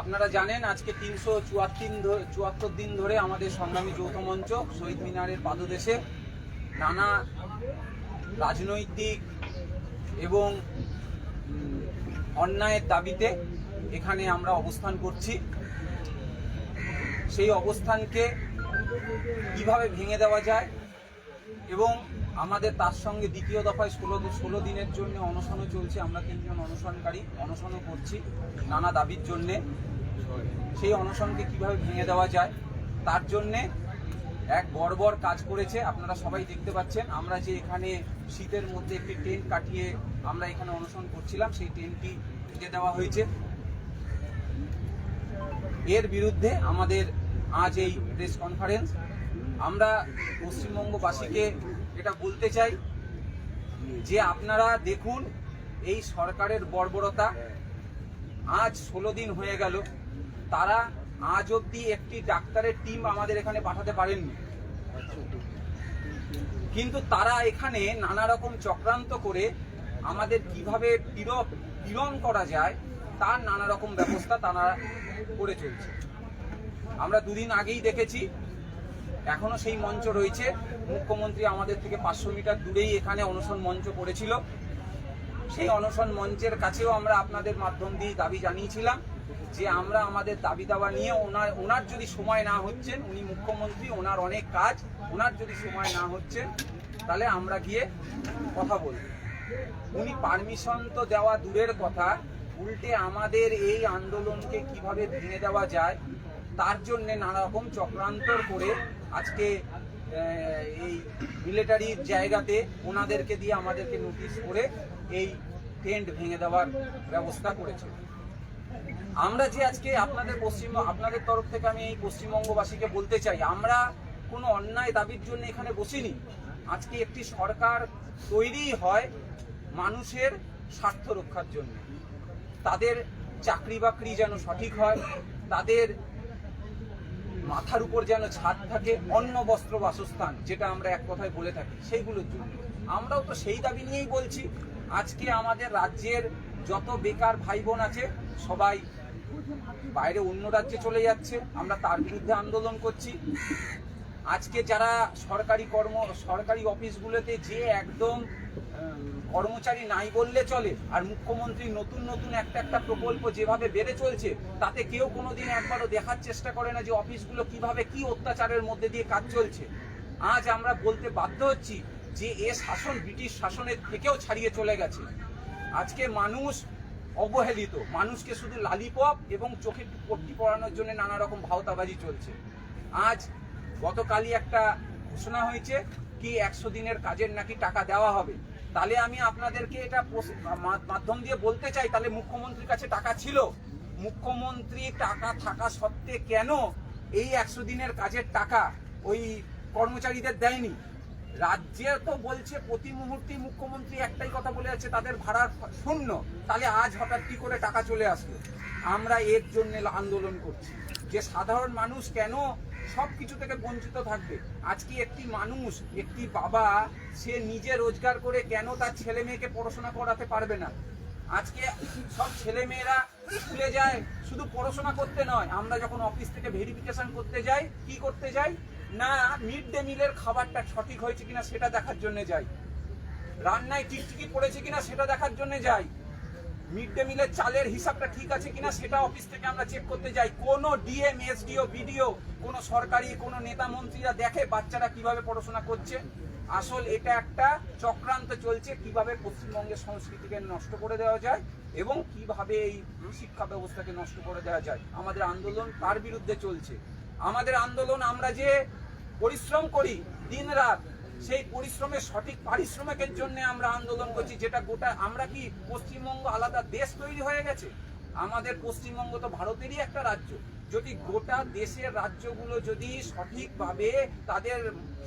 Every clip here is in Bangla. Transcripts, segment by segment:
আপনারা জানেন আজকে তিনশো চুয়াত্তর চুয়াত্তর দিন ধরে আমাদের সংগ্রামী যৌথ মঞ্চ শহীদ মিনারের পাদদেশে নানা রাজনৈতিক এবং অন্যায়ের দাবিতে এখানে আমরা অবস্থান করছি। সেই অবস্থানকে কীভাবে ভেঙে দেওয়া যায় এবং আমাদের তার সঙ্গে দ্বিতীয় দফায় ষোলো ষোলো দিনের জন্য অনশনও চলছে, আমরা তিনজন অনশনকারী, অনশনও করছি নানা দাবির জন্যে। সেই অনশনকে কীভাবে ভেঙে দেওয়া যায়, তার জন্যে এক বর্বর কাজ করেছে, আপনারা সবাই দেখতে পাচ্ছেন। আমরা যে এখানে শীতের মধ্যে একটি টেন্ট কাটিয়ে আমরা এখানে অনশন করছিলাম, সেই টেন্টটি ভেঙে দেওয়া হয়েছে। এর বিরুদ্ধে আমাদের আজ এই প্রেস কনফারেন্স আমরা পশ্চিমবঙ্গবাসীকে এটা বলতে চাই যে আপনারা দেখুন, এই সরকারের বর্বরতা আজ ষোলো দিন হয়ে গেল। তারা আজ অবধি একটি ডাক্তারের টিম আমাদের এখানে পাঠাতে পারেননি। কিন্তু তারা এখানে নানা রকম চক্রান্ত করে আমাদের কীভাবে পীড়- পীড়ন করা যায়, তার নানা রকম ব্যবস্থা তারা করে চলছে। আমরা দুদিন আগেই দেখেছি এখনও সেই মঞ্চ রয়েছে। মুখ্যমন্ত্রী আমাদের থেকে পাঁচশো মিটার দূরেই এখানে অনশন মঞ্চ করেছিল সেই অনশন মঞ্চের কাছেও আমরা আপনাদের মাধ্যম দিয়ে দাবি জানিয়েছিলাম যে আমরা আমাদের দাবি দাবা নিয়ে ওনার ওনার যদি সময় না হচ্ছেন উনি মুখ্যমন্ত্রী, ওনার অনেক কাজ, ওনার যদি সময় না হচ্ছে, তাহলে আমরা গিয়ে কথা বলব। উনি পারমিশন তো দেওয়া দূরের কথা, উল্টে আমাদের এই আন্দোলনকে কীভাবে ভেঙে দেওয়া যায় তার জন্য নানা রকম চক্রান্তর করে আজকে এই মিলিটারির জায়গাতে ওনাদেরকে দিয়ে আমাদেরকে নোটিশ করে এই টেন্ট ভেঙে দেওয়ার ব্যবস্থা করেছে। আমরা যে আজকে আপনাদের পশ্চিম, আপনাদের তরফ থেকে আমি এই পশ্চিমবঙ্গবাসীকে বলতে চাই, আমরা কোনো অন্যায় দাবির জন্য এখানে বসিনি। আজকে একটি সরকার তৈরি হয় মানুষের স্বার্থ রক্ষার জন্য। তাদের চাকরি বাকরি যেন সঠিক হয়, তাদের মাথার উপর যেন ছাদ থাকে, অন্ন, বস্ত্র, বাসস্থান, যেটা আমরা এক কথায় বলে থাকি, সেইগুলোর জন্য। আমরাও তো সেই দাবি নিয়েই বলছি, আজকে আমাদের রাজ্যের যত বেকার ভাই বোন আছে, সবাই বাইরে অন্য রাজ্যে চলে যাচ্ছে, আমরা তার বিরুদ্ধে আন্দোলন করছি। আজকে যারা সরকারি কর্ম, সরকারি অফিসগুলোতে যে একদম কর্মচারী নাই বললে চলে, আর মুখ্যমন্ত্রী নতুন নতুন একটা একটা প্রকল্প যেভাবে বেড়ে চলছে, তাতে কেউ কোনোদিন একবারও দেখার চেষ্টা করে না যে অফিসগুলো কীভাবে কি অত্যাচারের মধ্যে দিয়ে কাজ চলছে। আজ আমরা বলতে বাধ্য হচ্ছি যে এ শাসন ব্রিটিশ শাসনের থেকেও ছাড়িয়ে চলে গেছে। আজকে মানুষ অবহেলিত, মানুষকে শুধু লালিপপ এবং চোখে পট্টি পরানোর জন্য নানা রকম ভাওতাবাজি চলছে। আজ গতকালই একটা ঘোষণা হয়েছে কি একশো দিনের কাজের নাকি টাকা দেওয়া হবে, তাহলে আমি আপনাদেরকে এটা মাধ্যম দিয়ে বলতে চাই, তাহলে মুখ্যমন্ত্রীর কাছে টাকা ছিল। মুখ্যমন্ত্রী টাকা থাকা সত্ত্বে কেন এই একশো দিনের কাজের টাকা ওই কর্মচারীদের দেয়নি? রাজ্যে তো বলছে প্রতি মুহূর্তে মুখ্যমন্ত্রী একটাই কথা বলে যাচ্ছে তাদের ভাড়া শূন্য। তাহলে আজ হঠাৎ কি করে টাকা চলে আসলো? আমরা এর জন্য আন্দোলন করছি। যে সাধারণ মানুষ কেন সব কিছু থেকে বঞ্চিত থাকবে? আজকে একটি মানুষ, একটি বাবা, সে নিজে রোজগার করে কেন তার ছেলে মেয়েকে পড়াশোনা করাতে পারবে না? আজকে সব ছেলে মেয়েরা স্কুলে যায়, শুধু পড়াশোনা করতে নয়, আমরা যখন অফিস থেকে ভেরিফিকেশন করতে যাই, কি করতে যাই? না মিড ডে মিলের খাবারটা সঠিক হয়েছে কিনা সেটা দেখার জন্য যাই। রান্নায় টিকটিকি পড়েছে কিনা সেটা দেখার জন্য যাই। মিড ডে মিলের চালের হিসাবটা ঠিক আছে কিনা সেটা অফিস থেকে আমরা চেক করতে যাই। কোনো ডিএম এসডিও বিডিও কোনো সরকারি, কোনো নেতা মন্ত্রীরা দেখে বাচ্চারা কীভাবে পড়াশোনা করছে। আসল এটা একটা চক্রান্ত চলছে কীভাবে পশ্চিমবঙ্গের সংস্কৃতিকে নষ্ট করে দেওয়া যায় এবং কীভাবে এই শিক্ষা ব্যবস্থাকে নষ্ট করে দেওয়া যায়। আমাদের আন্দোলন তার বিরুদ্ধে চলছে? আমাদের আন্দোলন আমরা যে পরিশ্রম করি দিন রাত, সেই পরিশ্রমের সঠিক পারিশ্রমিকের জন্য আমরা আন্দোলন করছি, যেটা গোটা আমরা কি পশ্চিমবঙ্গ আলাদা দেশ তৈরি হয়ে গেছে? আমাদের পশ্চিমবঙ্গ তো ভারতেরই একটা রাজ্য। যদি গোটা দেশের রাজ্যগুলো যদি সঠিকভাবে তাদের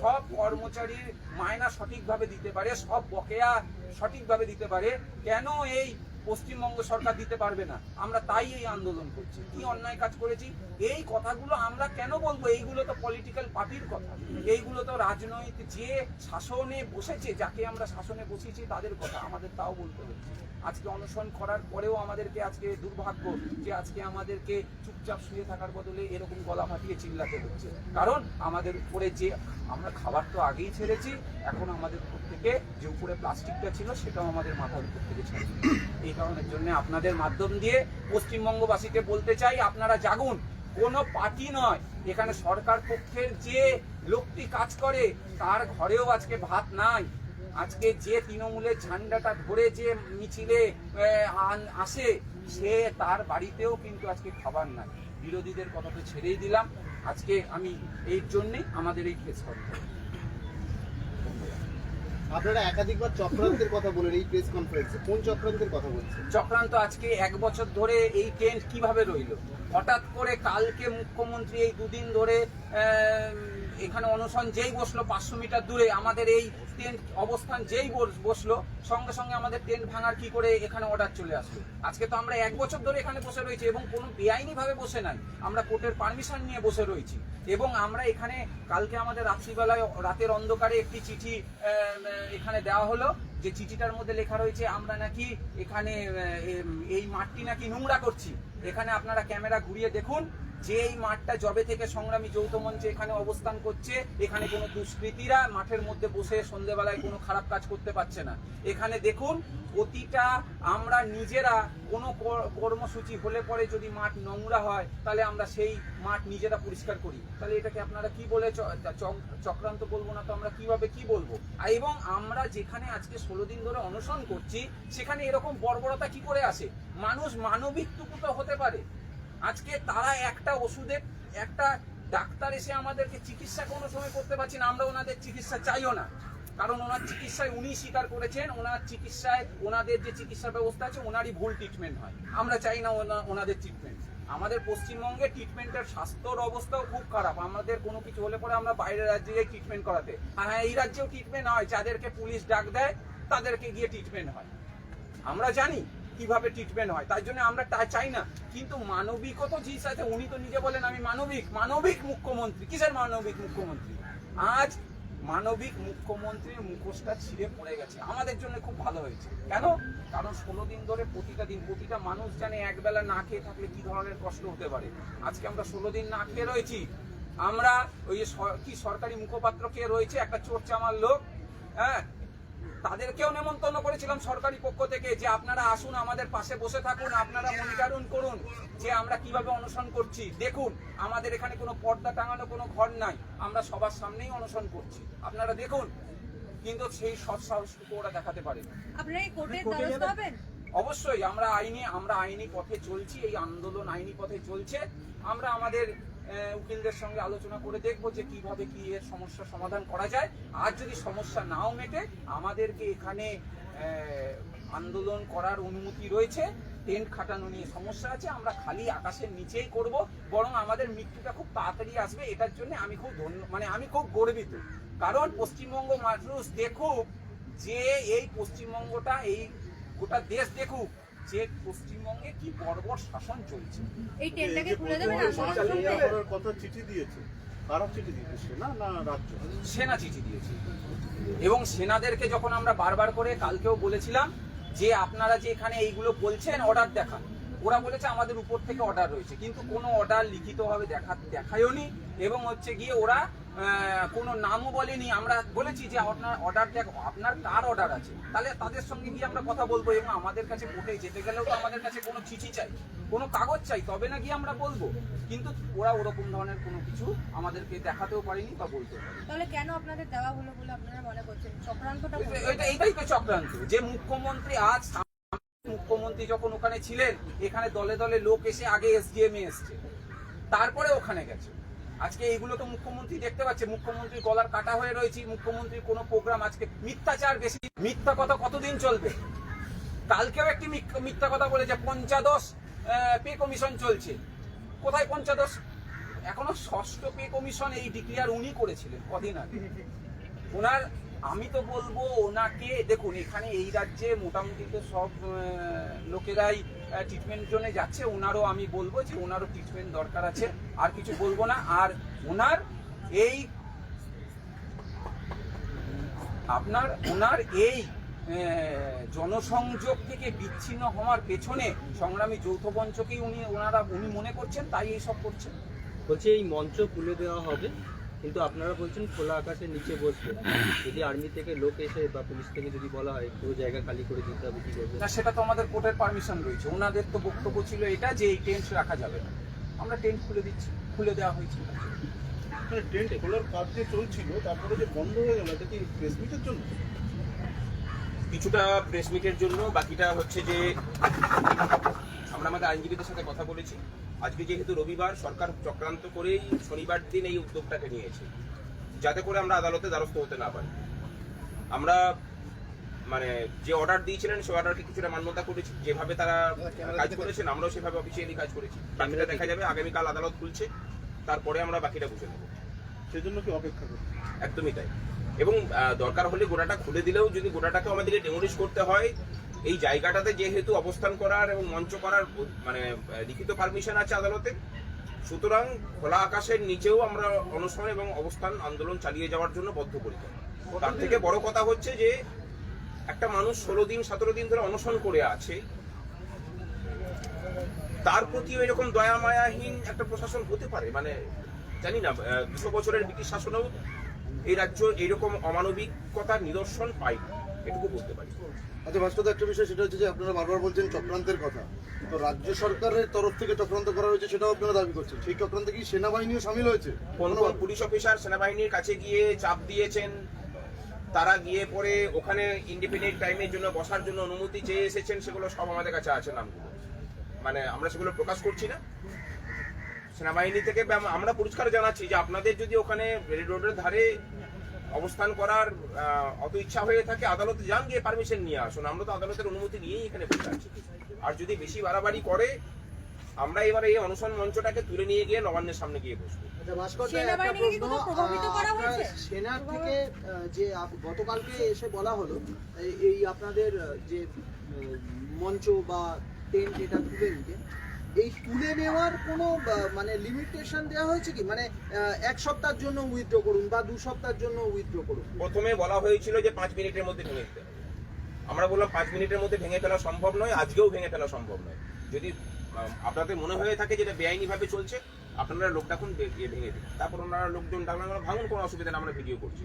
সব কর্মচারীর মায়না সঠিকভাবে দিতে পারে, সব বকেয়া সঠিকভাবে দিতে পারে, কেন এই পশ্চিমবঙ্গ সরকার দিতে পারবে না। আমরা তাই এই আন্দোলন করছি। কি অন্যায় কাজ করেছি? এই কথাগুলো আমরা কেন বলব? এইগুলো তো পলিটিক্যাল পার্টির কথা। এইগুলো তো রাজনৈতিক যে শাসনে বসেছে, যাকে আমরা শাসনে বসিয়েছি তাদের কথা। আমাদের তাও বলতে হচ্ছে। আজকে অনশন করার পরেও আমাদেরকে আজকে দুর্ভাগ্য যে আজকে আমাদেরকে চুপচাপ শুয়ে থাকার বদলে এরকম গলা ফাটিয়ে চিল্লাতে হচ্ছে। কারণ আমাদের উপরে যে আমরা খাবার তো আগেই ছেড়েছি, এখন আমাদের থেকে যে উপরে প্লাস্টিকটা ছিল সেটাও আমাদের মাথার উপর থেকে ছেড়ে দিল। এই কারণের জন্য আপনাদের মাধ্যম দিয়ে পশ্চিমবঙ্গবাসীকে বলতে চাই, আপনারা জাগুন, কোনো পার্টি নয়। এখানে সরকার পক্ষের যে লোকটি কাজ করে, তার ঘরেও আজকে ভাত নাই। আজকে যে তৃণমূলের ঝান্ডাটা ধরে যে মিছিলে আসে, সে তার বাড়িতেও কিন্তু আজকে খাবার নাই। বিরোধীদের কথা তো ছেড়েই দিলাম। আজকে আমি এই জন্যেই আমাদের এই প্রেস কনফারেন্স আপনারা একাধিকবার চক্রান্তের কথা বলেন এই প্রেস কনফারেন্সে কোন চক্রান্তের কথা বলছেন? চক্রান্ত আজকে এক বছর ধরে এই টেন্ট কীভাবে রইল? হঠাৎ করে কালকে মুখ্যমন্ত্রী এই দুদিন ধরে এখানে অনশন যেই বসল পাঁচশো মিটার দূরে, আমাদের এই টেন্ট অবস্থান যেই বস- বসল, সঙ্গে সঙ্গে আমাদের টেন্ট ভাঙার কি করে এখানে অর্ডার চলে আসলো। আজকে তো আমরা এক বছর ধরে এখানে বসে রয়েছি এবং কোনো বেআইনি ভাবে বসে নাই। আমরা কোর্টের পারমিশন নিয়ে বসে রয়েছি। এবং আমরা এখানে কালকে আমাদের রাত্রিবেলায় রাতের অন্ধকারে একটি চিঠি এখানে দেওয়া হলো। যে চিঠিটার মধ্যে লেখা রয়েছে, আমরা নাকি এখানে এই মাঠটি নাকি নোংরা করছি। এখানে আপনারা ক্যামেরা ঘুরিয়ে দেখুন যে এই মাঠটা জবে থেকে সংগ্রামী যৌথ মঞ্চে এখানে অবস্থান করছে, এখানে কোনো দুষ্কৃতীরা মাঠের মধ্যে বসে সন্ধেবেলায় কোনো খারাপ কাজ করতে পারছে না। এখানে দেখুন, প্রতিটা আমরা নিজেরা কোনো কর্মসূচি হলে পরে যদি মাঠ নোংরা হয়, তাহলে আমরা সেই মাঠ নিজেরা পরিষ্কার করি। তাহলে এটাকে আপনারা কি বলে চক্রান্ত বলব না তো আমরা কীভাবে কি বলব? এবং আমরা যেখানে আজকে ষোলো দিন ধরে অনশন করছি, সেখানে এরকম বর্বরতা কি করে আসে? মানুষ মানবিকটুকু তো হতে পারে। আজকে তারা একটা ওষুধের একটা ডাক্তার এসে আমাদেরকে চিকিৎসা কোনো সময় করতে পারছি না, আমরা ওনাদের চিকিৎসা চাইও না। কারণ ওনার চিকিৎসায় উনি স্বীকার করেছেন, ওনার চিকিৎসায়, ওনাদের যে চিকিৎসা ব্যবস্থা আছে, ওনারই ভুল ট্রিটমেন্ট হয়। আমরা চাই না ওনা- ওনাদের ট্রিটমেন্ট আমাদের পশ্চিমবঙ্গে ট্রিটমেন্টের স্বাস্থ্যর অবস্থাও খুব খারাপ। আমাদের কোনো কিছু হলে পরে আমরা বাইরের রাজ্যে যাই ট্রিটমেন্ট করাতে। আর হ্যাঁ এই রাজ্যেও ট্রিটমেন্ট হয়। যাদেরকে পুলিশ ডাক দেয়, তাদেরকে গিয়ে ট্রিটমেন্ট হয়। আমরা জানি কীভাবে ট্রিটমেন্ট হয়? তাই জন্য আমরা তা চাই না। কিন্তু মানবিকও তো জিনিস আছে। উনি তো নিজে বলেন, আমি মানবিক। মানবিক মুখ্যমন্ত্রী। কিসের মানবিক মুখ্যমন্ত্রী? আজ মানবিক মুখ্যমন্ত্রীর মুখোশটা ছিঁড়ে পড়ে গেছে। আমাদের জন্য খুব ভালো হয়েছে। কেন? কারণ ষোলো দিন ধরে প্রতিটা দিন প্রতিটা মানুষ জানে একবেলা না খেয়ে থাকলে কি ধরনের কষ্ট হতে পারে। আজকে আমরা ষোলো দিন না খেয়ে রয়েছি। আমরা ওই যে কি সরকারি মুখপাত্র কে রয়েছে? একটা চোর চামার লোক হ্যাঁ? তাদেরকেও নেমন্তন্ন করেছিলাম সরকারি পক্ষ থেকে যে আপনারা আসুন আমাদের পাশে বসে থাকুন আপনারা মনিটরন করুন যে আমরা কীভাবে অনশন করছি। দেখুন আমাদের এখানে কোনো পর্দা টাঙানো কোনো ঘর নাই আমরা সবার সামনেই অনশন করছি। আপনারা দেখুন কিন্তু সেই সৎ সাহসটুকু ওরা দেখাতে পারে অবশ্যই আমরা আইনি আমরা আইনি পথে চলছি এই আন্দোলন আইনি পথে চলছে। আমরা আমাদের উকিলদের সঙ্গে আলোচনা করে দেখব যে কীভাবে কি এর সমস্যা সমাধান করা যায়। আর যদি সমস্যা নাও মেটে, আমাদেরকে এখানে আন্দোলন করার অনুমতি রয়েছে। টেন্ট খাটানো নিয়ে সমস্যা আছে, আমরা খালি আকাশের নিচেই করব। বরং আমাদের মৃত্যুটা খুব তাড়াতাড়ি আসবে, এটার জন্য আমি খুব ধন্য মানে আমি খুব গর্বিত। কারণ পশ্চিমবঙ্গ মানুষ দেখুক, যে এই পশ্চিমবঙ্গটা, এই গোটা দেশ দেখুক যে পশ্চিমবঙ্গে কি বর্বর শাসন চলছে? এই টেন্টটাকে খুলে দেবেন চালিয়ে কথা চিঠি দিয়েছে। কারা চিঠি দিয়েছে? না না রাজ্য? সেনা চিঠি দিয়েছে। এবং সেনাদেরকে যখন আমরা বারবার করে কালকেও বলেছিলাম যে আপনারা যে এখানে এইগুলো বলছেন অর্ডার দেখান। ওরা বলেছে আমাদের উপর থেকে অর্ডার রয়েছে। কিন্তু কোনো অর্ডার লিখিতভাবে দেখা দেখায়ওনি এবং হচ্ছে গিয়ে ওরা কোনো নামও বলেনি। আমরা বলেছি যে আপনার অর্ডার দেখ আপনার কার অর্ডার আছে? তাহলে তাদের সঙ্গে গিয়ে আমরা কথা বলব এবং আমাদের কাছে কোর্টে যেতে গেলেও তো আমাদের কাছে কোনো চিঠি চাই কোনো কাগজ চাই তবে না গিয়ে আমরা বলব। কিন্তু ওরা ওরকম ধরনের কোনো কিছু আমাদেরকে দেখাতেও পারেনি বা বলতে তাহলে কেন আপনাদের দেওয়া হলো বলে আপনারা মনে করছেন? চক্রান্তটা এটা- এইটাই তো চক্রান্ত। যে মুখ্যমন্ত্রী আজ মুখ্যমন্ত্রী যখন ওখানে ছিলেন, এখানে দলে দলে লোক এসে আগে এসডিএম এসছে। তারপরে ওখানে গেছে। আজকে এইগুলো তো মুখ্যমন্ত্রী দেখতে পাচ্ছে। মুখ্যমন্ত্রী গলার কাটা হয়ে রয়েছে। মুখ্যমন্ত্রীর কোনো প্রোগ্রাম আজকে মিথ্যাচার বেশি। মিথ্যা কথা কতদিন চলবে? কালকেও একটি মিথ্যা- মিথ্যা কথা বলেছে। পঞ্চাদশ পে কমিশন চলছে। কোথায় পঞ্চাদশ? এখনও ষষ্ঠ পে কমিশন এই ডিক্লিয়ার উনি করেছিলেন কদিন আগে। ওনার আমি তো বলব ওনাকে, দেখুন, এখানে এই রাজ্যে মোটামুটি তো সব লোকেরাই ট্রিটমেন্ট জন্য যাচ্ছে। ওনারও আমি বলব যে ওনারও ট্রিটমেন্ট দরকার আছে, আর কিছু বলব না। আর ওনার এই, আপনার, ওনার এই জনসংযোগ থেকে বিচ্ছিন্ন হওয়ার পেছনে সংগ্রামী যৌথ মঞ্চকেই উনি, ওনারা, উনি মনে করছেন, তাই এইসব করছেন। বলছে, এই মঞ্চ খুলে দেওয়া হবে। কিন্তু আপনারা বলছেন খোলা আকাশের নিচে বসবে। যদি আর্মি থেকে লোক এসে বা পুলিশ থেকে যদি বলা হয় পুরো জায়গা খালি করে দিতে হবে কি করবে? না সেটা তো আমাদের কোর্টের পারমিশন রয়েছে। ওনাদের তো বক্তব্য ছিল এটা যে এই টেন্ট রাখা যাবে না। আমরা টেন্ট খুলে দিচ্ছি খুলে দেওয়া হয়েছে। মানে টেন্ট খোলার কাজ যে চলছিল তারপরে যে বন্ধ হয়ে গেল এটা কি প্রেস মিটের জন্য? কিছুটা প্রেস মিটের জন্য বাকিটা হচ্ছে যে আমরা আমাদের আইনজীবীদের সাথে কথা বলেছি। আজকে যেহেতু রবিবার সরকার চক্রান্ত করেই শনিবার দিন এই উদ্যোগটাকে নিয়েছে। যাতে করে আমরা আদালতে দ্বারস্থ হতে না পারি। আমরা মানে যে অর্ডার দিয়েছিলেন সে অর্ডারকে কিছুটা মান্যতা করেছি। যেভাবে তারা কাজ করেছেন আমরাও সেভাবে অফিসিয়ালি কাজ করেছি। বাকিটা দেখা যাবে আগামীকাল আদালত খুলছে তারপরে আমরা বাকিটা বুঝে নেব। সেজন্য কি অপেক্ষা করছে একদমই তাই। এবং দরকার হলে গোটাটা খুলে দিলেও যদি গোটাটাকে আমাদেরকে ডেমোলিশ করতে হয় এই জায়গাটাতে যেহেতু অবস্থান করার এবং মঞ্চ করার মানে লিখিত পারমিশন আছে আদালতে, সুতরাং খোলা আকাশের নিচেও আমরা অনশন এবং অবস্থান আন্দোলন চালিয়ে যাওয়ার জন্য বদ্ধ বদ্ধপরিকর। তার থেকে বড় কথা হচ্ছে যে, একটা মানুষ ষোলো দিন, সতেরো দিন ধরে অনশন করে আছে, তার প্রতিও এরকম দয়া মায়াহীন একটা প্রশাসন হতে পারে। মানে জানি না দুশো বছরের ব্রিটিশ শাসনেও এই রাজ্য এইরকম অমানবিকতার নিদর্শন পাই এটুকু বলতে পারি। আচ্ছা ভাস্কর একটা বিষয় সেটা হচ্ছে যে আপনারা বারবার বলছেন চক্রান্তের কথা। তো রাজ্য সরকারের তরফ থেকে চক্রান্ত করা হয়েছে সেটাও আপনারা দাবি করছেন। সেই চক্রান্তে কি সেনাবাহিনীও সামিল হয়েছে? কোন পুলিশ অফিসার সেনাবাহিনীর কাছে গিয়ে চাপ দিয়েছেন? তারা গিয়ে পরে ওখানে ইন্ডিপেন্ডেন্ট টাইমের জন্য বসার জন্য অনুমতি চেয়ে এসেছেন সেগুলো সব আমাদের কাছে আছে নামগুলো। মানে আমরা সেগুলো প্রকাশ করছি না। সেনাবাহিনী থেকে আমরা পরিষ্কার জানাচ্ছি যে আপনাদের যদি ওখানে রেড রোডের ধারে অবস্থান করার অত ইচ্ছা হয়ে থাকে আদালতে যান গিয়ে পারমিশন নিয়ে আসুন। আমরা তো আদালতের অনুমতি নিয়েই এখানে বসে আছি। আর যদি বেশি বাড়াবাড়ি করে আমরা এবারে এই অনশন মঞ্চটাকে তুলে নিয়ে গিয়ে নবান্নের সামনে গিয়ে বসবো। আচ্ছা? সেনার থেকে যে আপ- গতকালকে এসে বলা হলো এই- এই আপনাদের যে মঞ্চ বা টেন্ট এটা তুলে নিতে এই তুলে নেওয়ার কোনো মানে লিমিটেশন দেওয়া হয়েছে কি? মানে এক সপ্তাহের জন্য উইথড্র করুন বা দু সপ্তাহের জন্য উইথড্র করুন। প্রথমে বলা হয়েছিল যে পাঁচ মিনিটের মধ্যে ভেঙে দিতে। আমরা বললাম, পাঁচ মিনিটের মধ্যে ভেঙে ফেলা সম্ভব নয়, আজকেও ভেঙে ফেলা সম্ভব নয়। যদি আপনাদের মনে হয়ে থাকে যেটা বেআইনি ভাবে চলছে, আপনারা লোক ডাকুন ভেঙে দিন। তারপর ওনারা লোকজন ডাকলেন ভাঙুন, কোনো অসুবিধা নেই, আমরা ভিডিও করছি।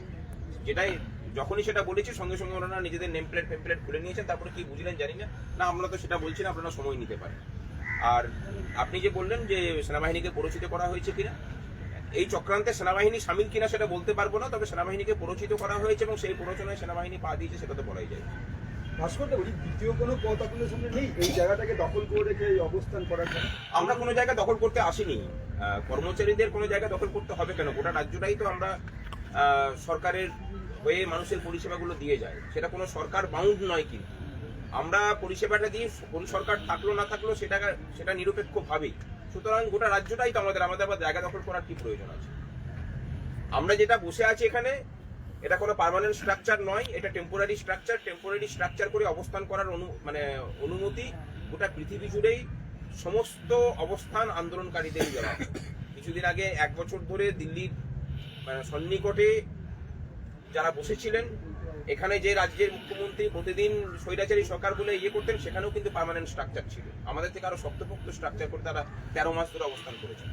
যেটাই, যখনই সেটা বলেছি, সঙ্গে সঙ্গে ওনারা নিজেদের নেম প্লেট ফেম প্লেট খুলে নিয়েছেন। তারপরে কি বুঝলেন জানি না। না, আমরা তো সেটা বলছি না, আপনারা সময় নিতে পারেন। আর আপনি যে বললেন যে সেনাবাহিনীকে পরিচিত করা হয়েছে কিনা এই চক্রান্তে সেনাবাহিনী সামিল কিনা সেটা বলতে পারব না তবে সেনাবাহিনীকে পরিচিত করা হয়েছে এবং সেই প্ররোচনায় সেনাবাহিনী পা দিয়েছে সেটা তো বলাই যায়। ভাস্কর বলি দ্বিতীয় কোনো পথ আপনাদের সামনে নেই? এই জায়গাটাকে দখল করে রেখে এই অবস্থান করার জন্য? আমরা কোনো জায়গা দখল করতে আসিনি। কর্মচারীদের কোনো জায়গা দখল করতে হবে কেন? গোটা রাজ্যটাই তো আমরা সরকারের হয়ে মানুষের পরিষেবাগুলো দিয়ে যায়। সেটা কোনো সরকার বাউন্ড নয় কিন্তু। আমরা পরিষেবাটা দিয়ে কোন সরকার থাকল, না থাকল সেটা সেটা নিরপেক্ষ ভাবেই সুতরাং গোটা রাজ্যটাই তো আমাদের আমাদের আবার জায়গা দখল করার কি প্রয়োজন আছে আমরা যেটা বসে আছি এখানে, এটা কোনো পারমানেন্ট স্ট্রাকচার নয়, এটা টেম্পোরারি স্ট্রাকচার টেম্পোরারি স্ট্রাকচার করে অবস্থান করার অনু মানে অনুমতি গোটা পৃথিবী জুড়েই সমস্ত অবস্থান আন্দোলনকারীদেরই দেওয়া। কিছুদিন আগে, এক বছর ধরে দিল্লির মানে সন্নিকটে যারা বসেছিলেন এখানে যে রাজ্যের মুখ্যমন্ত্রী প্রতিদিন স্বৈরাচারী সরকার বলে ইয়ে করতেন, সেখানেও কিন্তু পার্মানেন্ট স্ট্রাকচার ছিল। আমাদের থেকে আরও শক্তপোক্ত স্ট্রাকচার করে তারা তেরো মাস ধরে অবস্থান করেছে।